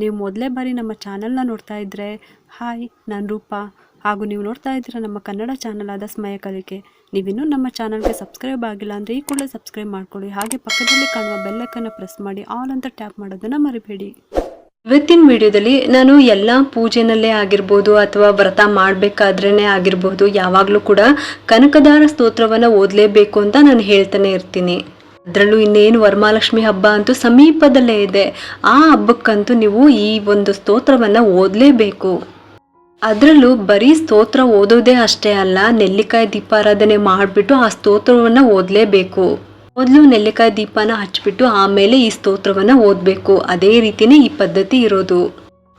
ನೀವು ಮೊದಲೇ ಬಾರಿ ನಮ್ಮ ಚಾನಲ್ನ ನೋಡ್ತಾ ಇದ್ದರೆ ಹಾಯ್, ನಾನು ರೂಪ. ಹಾಗೂ ನೀವು ನೋಡ್ತಾ ಇದ್ದೀರಾ ನಮ್ಮ ಕನ್ನಡ ಚಾನಲ್ ಆದ ಸ್ಮಯ ಕಲಿಕೆ. ನೀವಿನ್ನೂ ನಮ್ಮ ಚಾನಲ್ಗೆ ಸಬ್ಸ್ಕ್ರೈಬ್ ಆಗಿಲ್ಲ ಅಂದರೆ ಈ ಕೂಡಲೇ ಸಬ್ಸ್ಕ್ರೈಬ್ ಮಾಡ್ಕೊಳ್ಳಿ. ಹಾಗೆ ಪಕ್ಕದಲ್ಲಿ ಕಾಣುವ ಬೆಲ್ಲಕ್ಕನ್ನು ಪ್ರೆಸ್ ಮಾಡಿ ಆಲ್ ಅಂತ ಟ್ಯಾಪ್ ಮಾಡೋದನ್ನು ಮರಿಬೇಡಿ. ಇವತ್ತಿನ ವಿಡಿಯೋದಲ್ಲಿ ನಾನು ಎಲ್ಲ ಪೂಜೆನಲ್ಲೇ ಆಗಿರ್ಬೋದು ಅಥವಾ ವ್ರತ ಮಾಡಬೇಕಾದ್ರೇ ಆಗಿರ್ಬೋದು, ಯಾವಾಗಲೂ ಕೂಡ ಕನಕದಾರ ಸ್ತೋತ್ರವನ್ನು ಓದಲೇಬೇಕು ಅಂತ ನಾನು ಹೇಳ್ತಾನೆ ಇರ್ತೀನಿ. ಅದರಲ್ಲೂ ಇನ್ನೇನು ವರಮಹಾಲಕ್ಷ್ಮಿ ಹಬ್ಬ ಅಂತೂ ಸಮೀಪದಲ್ಲೇ ಇದೆ. ಆ ಹಬ್ಬಕ್ಕಂತೂ ನೀವು ಈ ಒಂದು ಸ್ತೋತ್ರವನ್ನು ಓದಲೇಬೇಕು. ಅದರಲ್ಲೂ ಬರೀ ಸ್ತೋತ್ರ ಓದೋದೇ ಅಷ್ಟೇ ಅಲ್ಲ, ನೆಲ್ಲಿಕಾಯಿ ದೀಪಾರಾಧನೆ ಮಾಡಿಬಿಟ್ಟು ಆ ಸ್ತೋತ್ರವನ್ನು ಓದಲೇಬೇಕು. ಮೊದಲು ನೆಲ್ಲಿಕಾಯಿ ದೀಪನ ಹಚ್ಚಿಬಿಟ್ಟು ಆಮೇಲೆ ಈ ಸ್ತೋತ್ರವನ್ನು ಓದಬೇಕು. ಅದೇ ರೀತಿನೇ ಈ ಪದ್ಧತಿ ಇರೋದು.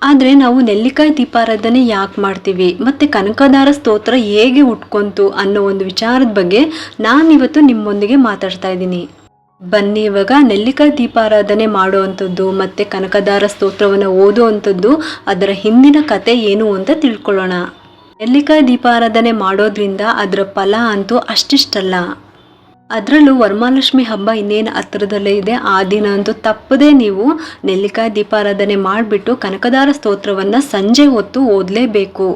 ಆದರೆ ನಾವು ನೆಲ್ಲಿಕಾಯಿ ದೀಪಾರಾಧನೆ ಯಾಕೆ ಮಾಡ್ತೀವಿ? ಮತ್ತು ಕನಕದಾರ ಸ್ತೋತ್ರ ಹೇಗೆ ಉಟ್ಕೊಂತು ಅನ್ನೋ ಒಂದು ವಿಚಾರದ ಬಗ್ಗೆ ನಾನಿವತ್ತು ನಿಮ್ಮೊಂದಿಗೆ ಮಾತಾಡ್ತಾ ಇದ್ದೀನಿ. ಬನ್ನಿ, ಇವಾಗ ನೆಲ್ಲಿಕಾಯಿ ದೀಪಾರಾಧನೆ ಮಾಡುವಂಥದ್ದು ಮತ್ತು ಕನಕದಾರ ಸ್ತೋತ್ರವನ್ನು ಓದುವಂಥದ್ದು ಅದರ ಹಿಂದಿನ ಕತೆ ಏನು ಅಂತ ತಿಳ್ಕೊಳ್ಳೋಣ. ನೆಲ್ಲಿಕಾಯಿ ದೀಪಾರಾಧನೆ ಮಾಡೋದ್ರಿಂದ ಅದರ ಫಲ ಅಂತೂ ಅಷ್ಟಿಷ್ಟಲ್ಲ. ಅದರಲ್ಲೂ ವರಮಾಲಕ್ಷ್ಮಿ ಹಬ್ಬ ಇನ್ನೇನು ಹತ್ತಿರದಲ್ಲೇ ಇದೆ. ಆ ದಿನ ಅಂತೂ ತಪ್ಪದೇ ನೀವು ನೆಲ್ಲಿಕಾಯಿ ದೀಪಾರಾಧನೆ ಮಾಡಿಬಿಟ್ಟು ಕನಕದಾರ ಸ್ತೋತ್ರವನ್ನು ಸಂಜೆ ಹೊತ್ತು ಓದಲೇಬೇಕು.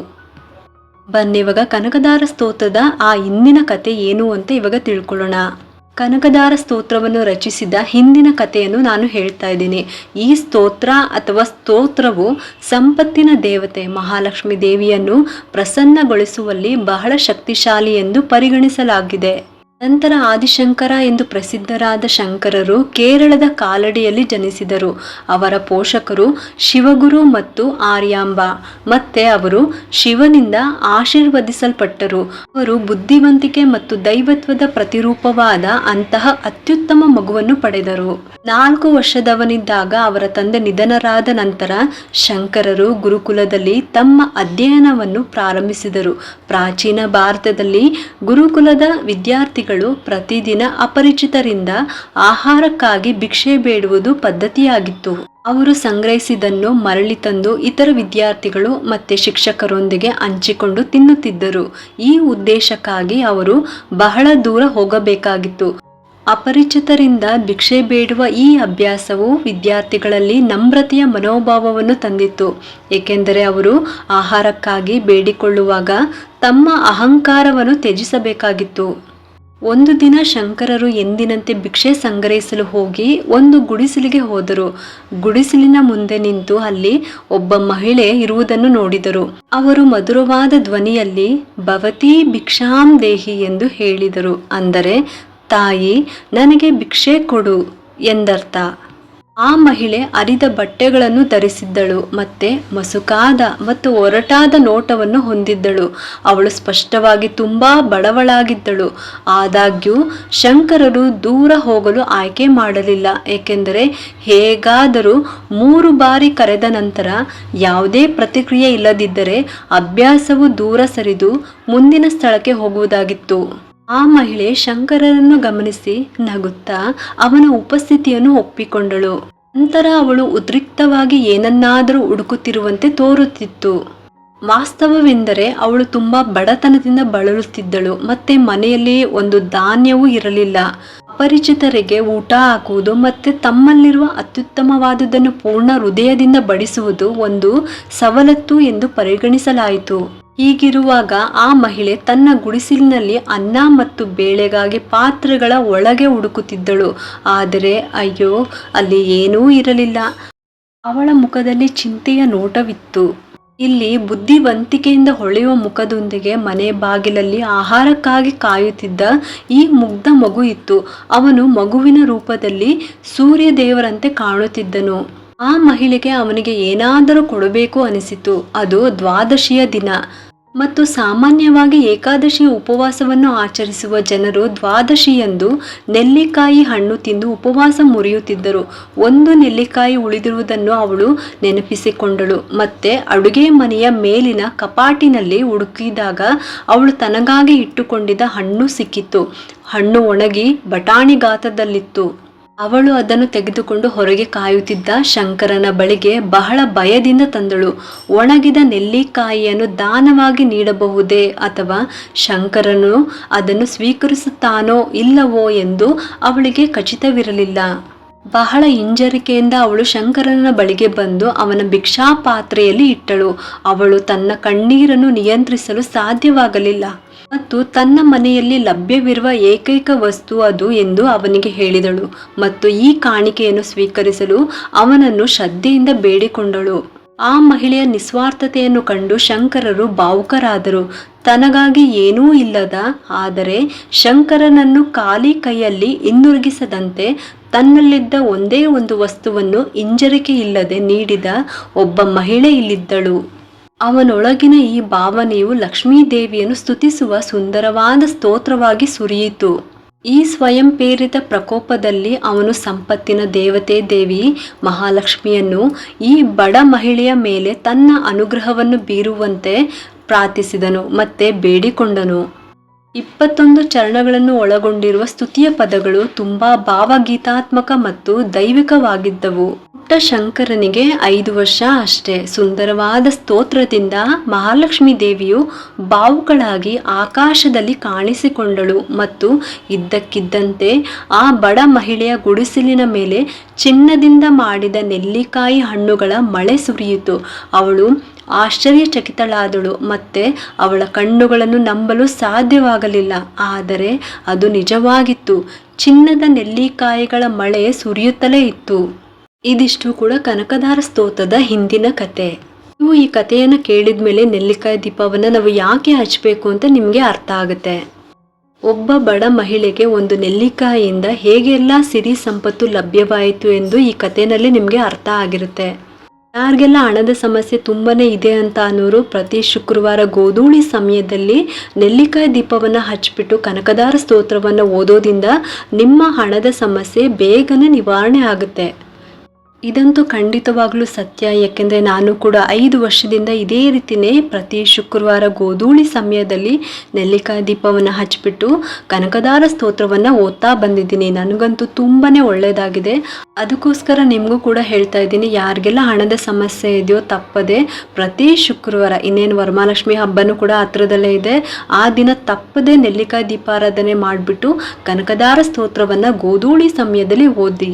ಬನ್ನಿ, ಇವಾಗ ಕನಕದಾರ ಸ್ತೋತ್ರದ ಆ ಹಿಂದಿನ ಕತೆ ಏನು ಅಂತ ಇವಾಗ ತಿಳ್ಕೊಳ್ಳೋಣ. ಕನಕದಾರ ಸ್ತೋತ್ರವನ್ನು ರಚಿಸಿದ ಹಿಂದಿನ ಕಥೆಯನ್ನು ನಾನು ಹೇಳ್ತಾ ಇದ್ದೀನಿ. ಈ ಸ್ತೋತ್ರ ಅಥವಾ ಸ್ತೋತ್ರವು ಸಂಪತ್ತಿನ ದೇವತೆ ಮಹಾಲಕ್ಷ್ಮಿ ದೇವಿಯನ್ನು ಪ್ರಸನ್ನಗೊಳಿಸುವಲ್ಲಿ ಬಹಳ ಶಕ್ತಿಶಾಲಿ ಎಂದು ಪರಿಗಣಿಸಲಾಗಿದೆ. ನಂತರ ಆದಿಶಂಕರ ಎಂದು ಪ್ರಸಿದ್ಧರಾದ ಶಂಕರರು ಕೇರಳದ ಕಾಲಡಿಯಲ್ಲಿ ಜನಿಸಿದರು. ಅವರ ಪೋಷಕರು ಶಿವಗುರು ಮತ್ತು ಆರ್ಯಾಂಬ. ಮತ್ತೆ ಅವರು ಶಿವನಿಂದ ಆಶೀರ್ವದಿಸಲ್ಪಟ್ಟರು. ಅವರು ಬುದ್ಧಿವಂತಿಕೆ ಮತ್ತು ದೈವತ್ವದ ಪ್ರತಿರೂಪವಾದ ಅಂತಹ ಅತ್ಯುತ್ತಮ ಮಗುವನ್ನು ಪಡೆದರು. ನಾಲ್ಕು ವರ್ಷದವನಿದ್ದಾಗ ಅವರ ತಂದೆ ನಿಧನರಾದ ನಂತರ ಶಂಕರರು ಗುರುಕುಲದಲ್ಲಿ ತಮ್ಮ ಅಧ್ಯಯನವನ್ನು ಪ್ರಾರಂಭಿಸಿದರು. ಪ್ರಾಚೀನ ಭಾರತದಲ್ಲಿ ಗುರುಕುಲದ ವಿದ್ಯಾರ್ಥಿಗಳು ಪ್ರತಿದಿನ ಅಪರಿಚಿತರಿಂದ ಆಹಾರಕ್ಕಾಗಿ ಭಿಕ್ಷೆ ಬೇಡುವುದು ಪದ್ಧತಿಯಾಗಿತ್ತು. ಅವರು ಸಂಗ್ರಹಿಸಿದನ್ನು ಮರಳಿ ತಂದು ಇತರ ವಿದ್ಯಾರ್ಥಿಗಳು ಮತ್ತೆ ಶಿಕ್ಷಕರೊಂದಿಗೆ ಹಂಚಿಕೊಂಡು ತಿನ್ನುತ್ತಿದ್ದರು. ಈ ಉದ್ದೇಶಕ್ಕಾಗಿ ಅವರು ಬಹಳ ದೂರ ಹೋಗಬೇಕಾಗಿತ್ತು. ಅಪರಿಚಿತರಿಂದ ಭಿಕ್ಷೆ ಬೇಡುವ ಈ ಅಭ್ಯಾಸವು ವಿದ್ಯಾರ್ಥಿಗಳಲ್ಲಿ ನಮ್ರತೆಯ ಮನೋಭಾವವನ್ನು ತಂದಿತ್ತು. ಏಕೆಂದರೆ ಅವರು ಆಹಾರಕ್ಕಾಗಿ ಬೇಡಿಕೊಳ್ಳುವಾಗ ತಮ್ಮ ಅಹಂಕಾರವನ್ನು ತ್ಯಜಿಸಬೇಕಾಗಿತ್ತು. ಒಂದು ದಿನ ಶಂಕರರು ಎಂದಿನಂತೆ ಭಿಕ್ಷೆ ಸಂಗ್ರಹಿಸಲು ಹೋಗಿ ಒಂದು ಗುಡಿಸಲಿಗೆ ಹೋದರು. ಗುಡಿಸಲಿನ ಮುಂದೆ ನಿಂತು ಅಲ್ಲಿ ಒಬ್ಬ ಮಹಿಳೆ ಇರುವುದನ್ನು ನೋಡಿದರು. ಅವರು ಮಧುರವಾದ ಧ್ವನಿಯಲ್ಲಿ, ಭವತಿ ಭಿಕ್ಷಾಂ ದೇಹಿ ಎಂದು ಹೇಳಿದರು. ಅಂದರೆ, ತಾಯಿ, ನನಗೆ ಭಿಕ್ಷೆ ಕೊಡು ಎಂದರ್ಥ. ಆ ಮಹಿಳೆ ಅರಿದ ಬಟ್ಟೆಗಳನ್ನು ಧರಿಸಿದ್ದಳು ಮತ್ತೆ ಮಸುಕಾದ ಮತ್ತು ಒರಟಾದ ನೋಟವನ್ನು ಹೊಂದಿದ್ದಳು. ಅವಳು ಸ್ಪಷ್ಟವಾಗಿ ತುಂಬಾ ಬಡವಳಾಗಿದ್ದಳು. ಆದಾಗ್ಯೂ ಶಂಕರರು ದೂರ ಹೋಗಲು ಆಯ್ಕೆ ಮಾಡಲಿಲ್ಲ. ಏಕೆಂದರೆ ಹೇಗಾದರೂ ಮೂರು ಬಾರಿ ಕರೆದ ನಂತರ ಯಾವುದೇ ಪ್ರತಿಕ್ರಿಯೆ ಇಲ್ಲದಿದ್ದರೆ ಅಭ್ಯಾಸವು ದೂರ ಸರಿದು ಮುಂದಿನ ಸ್ಥಳಕ್ಕೆ ಹೋಗುವುದಾಗಿತ್ತು. ಆ ಮಹಿಳೆ ಶಂಕರರನ್ನು ಗಮನಿಸಿ ನಗುತ್ತಾ ಅವನ ಉಪಸ್ಥಿತಿಯನ್ನು ಒಪ್ಪಿಕೊಂಡಳು. ನಂತರ ಅವಳು ಉದ್ರಿಕ್ತವಾಗಿ ಏನನ್ನಾದರೂ ಹುಡುಕುತ್ತಿರುವಂತೆ ತೋರುತ್ತಿತ್ತು. ವಾಸ್ತವವೆಂದರೆ ಅವಳು ತುಂಬ ಬಡತನದಿಂದ ಬಳಲುತ್ತಿದ್ದಳು, ಮತ್ತೆ ಮನೆಯಲ್ಲಿ ಒಂದು ಧಾನ್ಯವೂ ಇರಲಿಲ್ಲ. ಅಪರಿಚಿತರಿಗೆ ಊಟ ಹಾಕುವುದು ಮತ್ತೆ ತಮ್ಮಲ್ಲಿರುವ ಅತ್ಯುತ್ತಮವಾದುದನ್ನು ಪೂರ್ಣ ಹೃದಯದಿಂದ ಬಡಿಸುವುದು ಒಂದು ಸವಲತ್ತು ಎಂದು ಪರಿಗಣಿಸಲಾಯಿತು. ಹೀಗಿರುವಾಗ ಆ ಮಹಿಳೆ ತನ್ನ ಗುಡಿಸಿಲಿನಲ್ಲಿ ಅನ್ನ ಮತ್ತು ಬೇಳೆಗಾಗಿ ಪಾತ್ರೆಗಳ ಒಳಗೆ ಹುಡುಕುತ್ತಿದ್ದಳು. ಆದರೆ ಅಯ್ಯೋ, ಅಲ್ಲಿ ಏನೂ ಇರಲಿಲ್ಲ. ಅವಳ ಮುಖದಲ್ಲಿ ಚಿಂತೆಯ ನೋಟವಿತ್ತು. ಇಲ್ಲಿ ಬುದ್ಧಿವಂತಿಕೆಯಿಂದ ಹೊಳೆಯುವ ಮುಖದೊಂದಿಗೆ ಮನೆ ಬಾಗಿಲಲ್ಲಿ ಆಹಾರಕ್ಕಾಗಿ ಕಾಯುತ್ತಿದ್ದ ಈ ಮುಗ್ಧ ಮಗು ಇತ್ತು. ಅವನು ಮಗುವಿನ ರೂಪದಲ್ಲಿ ಸೂರ್ಯ ದೇವರಂತೆ ಕಾಣುತ್ತಿದ್ದನು. ಆ ಮಹಿಳೆಗೆ ಅವನಿಗೆ ಏನಾದರೂ ಕೊಡಬೇಕು ಅನಿಸಿತು. ಅದು ದ್ವಾದಶಿಯ ದಿನ. ಮತ್ತು ಸಾಮಾನ್ಯವಾಗಿ ಏಕಾದಶಿ ಉಪವಾಸವನ್ನು ಆಚರಿಸುವ ಜನರು ದ್ವಾದಶಿಯಂದು ನೆಲ್ಲಿಕಾಯಿ ಹಣ್ಣು ತಿಂದು ಉಪವಾಸ ಮುರಿಯುತ್ತಿದ್ದರು. ಒಂದು ನೆಲ್ಲಿಕಾಯಿ ಉಳಿದಿರುವುದನ್ನು ಅವಳು ನೆನಪಿಸಿಕೊಂಡಳು. ಮತ್ತೆ ಅಡುಗೆ ಮನೆಯ ಮೇಲಿನ ಕಪಾಟಿನಲ್ಲಿ ಹುಡುಕಿದಾಗ ಅವಳು ತನಗಾಗಿ ಇಟ್ಟುಕೊಂಡಿದ್ದ ಹಣ್ಣು ಸಿಕ್ಕಿತ್ತು ಹಣ್ಣು ಒಣಗಿ ಬಟಾಣಿ ಗಾತ್ರದಲ್ಲಿತ್ತು. ಅವಳು ಅದನ್ನು ತೆಗೆದುಕೊಂಡು ಹೊರಗೆ ಕಾಯುತ್ತಿದ್ದ ಶಂಕರನ ಬಳಿಗೆ ಬಹಳ ಭಯದಿಂದ ತಂದಳು. ಒಣಗಿದ ನೆಲ್ಲಿಕಾಯಿಯನ್ನು ದಾನವಾಗಿ ನೀಡಬಹುದೇ ಅಥವಾ ಶಂಕರನು ಅದನ್ನು ಸ್ವೀಕರಿಸುತ್ತಾನೋ ಇಲ್ಲವೋ ಎಂದು ಅವಳಿಗೆ ಖಚಿತವಿರಲಿಲ್ಲ. ಬಹಳ ಹಿಂಜರಿಕೆಯಿಂದ ಅವಳು ಶಂಕರನ ಬಳಿಗೆ ಬಂದು ಅವನ ಭಿಕ್ಷಾ ಪಾತ್ರೆಯಲ್ಲಿ ಇಟ್ಟಳು. ಅವಳು ತನ್ನ ಕಣ್ಣೀರನ್ನು ನಿಯಂತ್ರಿಸಲು ಸಾಧ್ಯವಾಗಲಿಲ್ಲ ಮತ್ತು ತನ್ನ ಮನೆಯಲ್ಲಿ ಲಭ್ಯವಿರುವ ಏಕೈಕ ವಸ್ತು ಅದು ಎಂದು ಅವನಿಗೆ ಹೇಳಿದಳು ಮತ್ತು ಈ ಕಾಣಿಕೆಯನ್ನು ಸ್ವೀಕರಿಸಲು ಅವನನ್ನು ಶ್ರದ್ಧೆಯಿಂದ ಬೇಡಿಕೊಂಡಳು. ಆ ಮಹಿಳೆಯ ನಿಸ್ವಾರ್ಥತೆಯನ್ನು ಕಂಡು ಶಂಕರರು ಭಾವುಕರಾದರು. ತನಗಾಗಿ ಏನೂ ಇಲ್ಲದ ಆದರೆ ಶಂಕರನನ್ನು ಖಾಲಿ ಕೈಯಲ್ಲಿ ಹಿಂದಿರುಗಿಸದಂತೆ ತನ್ನಲ್ಲಿದ್ದ ಒಂದೇ ಒಂದು ವಸ್ತುವನ್ನು ಹಿಂಜರಿಕೆಯಿಲ್ಲದೆ ನೀಡಿದ ಒಬ್ಬ ಮಹಿಳೆ ಇಲ್ಲಿದ್ದಳು. ಅವನೊಳಗಿನ ಈ ಭಾವನೆಯು ಲಕ್ಷ್ಮೀದೇವಿಯನ್ನು ಸ್ತುತಿಸುವ ಸುಂದರವಾದ ಸ್ತೋತ್ರವಾಗಿ ಸುರಿಯಿತು. ಈ ಸ್ವಯಂ ಪ್ರೇರಿತ ಪ್ರಕೋಪದಲ್ಲಿ ಅವನು ಸಂಪತ್ತಿನ ದೇವತೆ ದೇವಿ ಮಹಾಲಕ್ಷ್ಮಿಯನ್ನು ಈ ಬಡ ಮಹಿಳೆಯ ಮೇಲೆ ತನ್ನ ಅನುಗ್ರಹವನ್ನು ಬೀರುವಂತೆ ಪ್ರಾರ್ಥಿಸಿದನು ಮತ್ತೆ ಬೇಡಿಕೊಂಡನು. ಇಪ್ಪತ್ತೊಂದು ಚರಣಗಳನ್ನು ಒಳಗೊಂಡಿರುವ ಸ್ತುತಿಯ ಪದಗಳು ತುಂಬಾ ಭಾವಗೀತಾತ್ಮಕ ಮತ್ತು ದೈವಿಕವಾಗಿದ್ದವು. ಪುಟ್ಟ ಶಂಕರನಿಗೆ ಐದು ವರ್ಷ ಅಷ್ಟೇ. ಸುಂದರವಾದ ಸ್ತೋತ್ರದಿಂದ ಮಹಾಲಕ್ಷ್ಮಿ ದೇವಿಯು ಬಾವುಗಳಾಗಿ ಆಕಾಶದಲ್ಲಿ ಕಾಣಿಸಿಕೊಂಡಳು ಮತ್ತು ಇದ್ದಕ್ಕಿದ್ದಂತೆ ಆ ಬಡ ಮಹಿಳೆಯ ಗುಡಿಸಲಿನ ಮೇಲೆ ಚಿನ್ನದಿಂದ ಮಾಡಿದ ನೆಲ್ಲಿಕಾಯಿ ಹಣ್ಣುಗಳ ಮಳೆ ಸುರಿಯಿತು. ಅವಳು ಆಶ್ಚರ್ಯಚಕಿತಳಾದಳು ಮತ್ತೆ ಅವಳ ಕಣ್ಣುಗಳನ್ನು ನಂಬಲು ಸಾಧ್ಯವಾಗಲಿಲ್ಲ. ಆದರೆ ಅದು ನಿಜವಾಗಿತ್ತು. ಚಿನ್ನದ ನೆಲ್ಲಿಕಾಯಿಗಳ ಮಳೆ ಸುರಿಯುತ್ತಲೇ ಇತ್ತು. ಇದಿಷ್ಟು ಕೂಡ ಕನಕದಾರ ಸ್ತೋತ್ರದ ಹಿಂದಿನ ಕತೆ. ನೀವು ಈ ಕಥೆಯನ್ನು ಕೇಳಿದ ಮೇಲೆ ನೆಲ್ಲಿಕಾಯಿ ದೀಪವನ್ನು ನಾವು ಯಾಕೆ ಹಚ್ಚಬೇಕು ಅಂತ ನಿಮಗೆ ಅರ್ಥ ಆಗುತ್ತೆ. ಒಬ್ಬ ಬಡ ಮಹಿಳೆಗೆ ಒಂದು ನೆಲ್ಲಿಕಾಯಿಯಿಂದ ಹೇಗೆಲ್ಲ ಸಿರಿ ಸಂಪತ್ತು ಲಭ್ಯವಾಯಿತು ಎಂದು ಈ ಕಥೆಯಲ್ಲಿ ನಿಮಗೆ ಅರ್ಥ ಆಗಿರುತ್ತೆ. ಯಾರಿಗೆಲ್ಲ ಹಣದ ಸಮಸ್ಯೆ ತುಂಬಾ ಇದೆ ಅಂತ ಅನ್ನೋರು ಪ್ರತಿ ಶುಕ್ರವಾರ ಗೋಧೂಳಿ ಸಮಯದಲ್ಲಿ ನೆಲ್ಲಿಕಾಯಿ ದೀಪವನ್ನು ಹಚ್ಚಿಬಿಟ್ಟು ಕನಕದಾರ ಸ್ತೋತ್ರವನ್ನು ಓದೋದಿಂದ ನಿಮ್ಮ ಹಣದ ಸಮಸ್ಯೆ ಬೇಗನೆ ನಿವಾರಣೆ ಆಗುತ್ತೆ. ಇದಂತೂ ಖಂಡಿತವಾಗಲೂ ಸತ್ಯ ಏಕೆಂದರೆ ನಾನು ಕೂಡ ಐದು ವರ್ಷದಿಂದ ಇದೇ ರೀತಿನೇ ಪ್ರತಿ ಶುಕ್ರವಾರ ಗೋಧೂಳಿ ಸಮಯದಲ್ಲಿ ನೆಲ್ಲಿಕಾಯಿ ದೀಪವನ್ನು ಹಚ್ಚಿಬಿಟ್ಟು ಕನಕದಾರ ಸ್ತೋತ್ರವನ್ನು ಓದ್ತಾ ಬಂದಿದ್ದೀನಿ. ನನಗಂತೂ ತುಂಬಾ ಒಳ್ಳೆಯದಾಗಿದೆ ಅದಕ್ಕೋಸ್ಕರ ನಿಮಗೂ ಕೂಡ ಹೇಳ್ತಾ ಇದ್ದೀನಿ, ಯಾರಿಗೆಲ್ಲ ಹಣದ ಸಮಸ್ಯೆ ಇದೆಯೋ ತಪ್ಪದೆ ಪ್ರತಿ ಶುಕ್ರವಾರ, ಇನ್ನೇನು ವರಮಹಾಲಕ್ಷ್ಮಿ ಹಬ್ಬನೂ ಕೂಡ ಹತ್ರದಲ್ಲೇ ಇದೆ, ಆ ದಿನ ತಪ್ಪದೆ ನೆಲ್ಲಿಕಾಯಿ ದೀಪಾರಾಧನೆ ಮಾಡಿಬಿಟ್ಟು ಕನಕದಾರ ಸ್ತೋತ್ರವನ್ನು ಗೋಧೂಳಿ ಸಮಯದಲ್ಲಿ ಓದಿ.